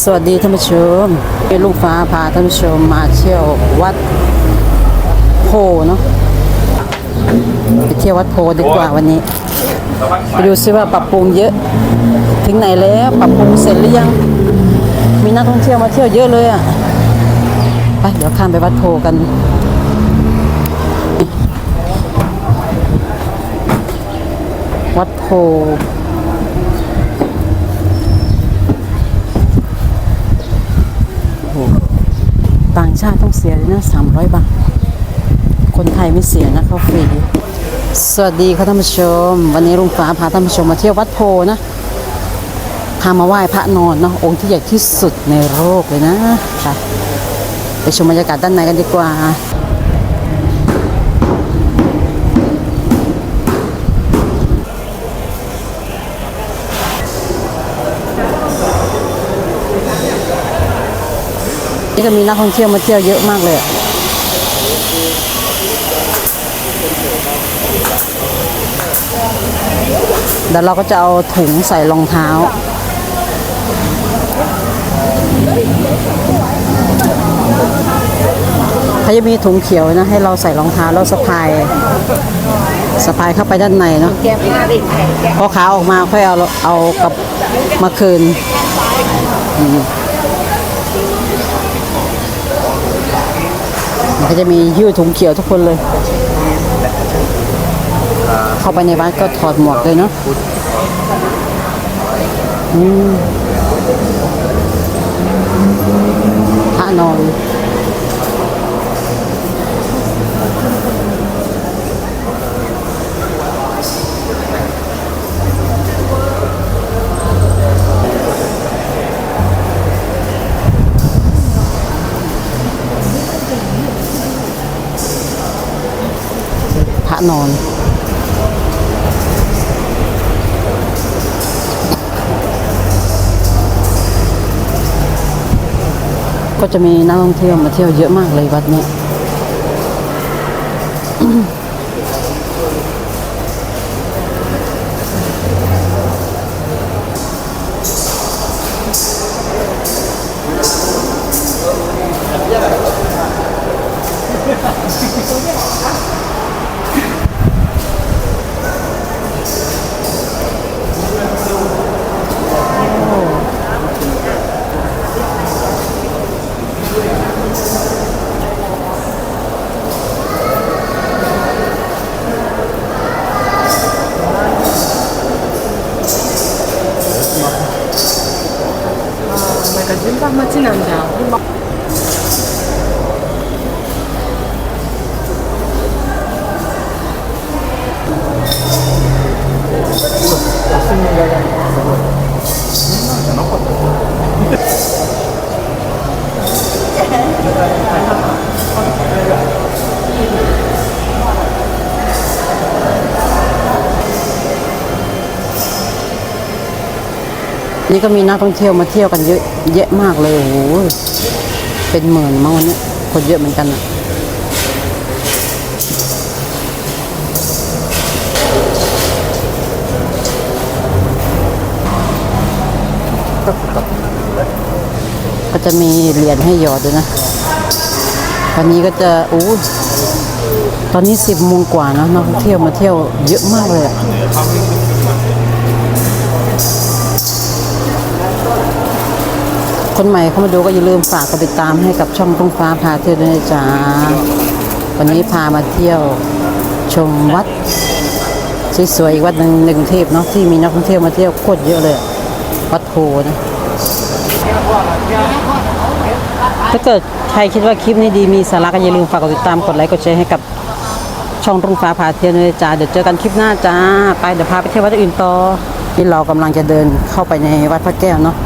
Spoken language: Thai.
สวัสดีท่านผู้ชมเป็นลูกฟ้าพาท่านผู้ชมมาเที่ยววัดโพเนาะไปเที่ยววัดโพดีกว่าวันนี้ ไปดูซิว่าปรับปรุงเยอะ ถึงไหนแล้วปรับปรุงเสร็จหรือยัง มีนักท่องเที่ยวมาเที่ยวเยอะเลยอะไปเดี๋ยวข้ามไปวัดโพกันวัดโพ ต่าง ชาติต้องเสียเลยนะสามร้อยบาท คนไทยไม่เสียนะเขาฟรี สวัสดีค่ะท่านผู้ชม วันนี้ลุงฟ้าพาท่านผู้ชมมาเที่ยววัดโพนะ พามาไหว้พระนอนเนาะองค์ที่ใหญ่ที่สุดในโลกเลยนะค่ะไปชมบรรยากาศด้านในกันดีกว่า นี่ก็มีนักท่องเที่ยวมาเที่ยวเยอะมากเลยเดี๋ยวเราก็จะเอาถุงใส่รองเท้า เขาจะมีถุงเขียวนะให้เราใส่รองเท้าแล้วสะพายสะพายเข้าไปด้านในเนาะพอขาออกมาค่อยเอาเอากับมาคืน มันก็จะมีหิ้วถุงเขียวทุกคนเลย เข้าไปในบ้านก็ถอดหมวกเลยเนาะพระนอน นอน ก็จะมีนักท่องเที่ยวมาเที่ยวเยอะมากเลยวัดนี้ เนี้ย นี่ก็มีนักท่องเที่ยวมาเที่ยวกันเยอะแยะมากเลยโอ้โหเป็นหมื่นมั้งวันนี้คนเยอะเหมือนกันอะก็จะมีเหรียญให้หยอดด้วยนะวันนี้ก็จะโอ้ตอนนี้สิบโมงกว่านะนักท่องเที่ยวมาเที่ยวเยอะมากเลยอะ คนใหม่เข้ามาดูก็อย่าลืมฝากกดติดตามให้กับช่องทุ่งฟ้าพาเที่ยวด้วยนะจ๊ะวันนี้พามาเที่ยวชมวัดสวยๆอีกวัดหนึ่งในกรุงเทพเนาะที่มีนักท่องเที่ยวมาเที่ยวโคตรเยอะเลยวัดโพนะถ้าเกิดใครคิดว่าคลิปนี้ดีมีสาระก็อย่าลืมฝากกดติดตามกดไลค์กดแชร์ให้กับช่องรุ่งฟ้าพาเที่ยวด้วยนะจ้าเดี๋ยวเจอกันคลิปหน้าจ้าไปเดี๋ยวพาไปเที่ยววัดอื่นต่อนี่เรากำลังจะเดินเข้าไปในวัดพระแก้วเนาะ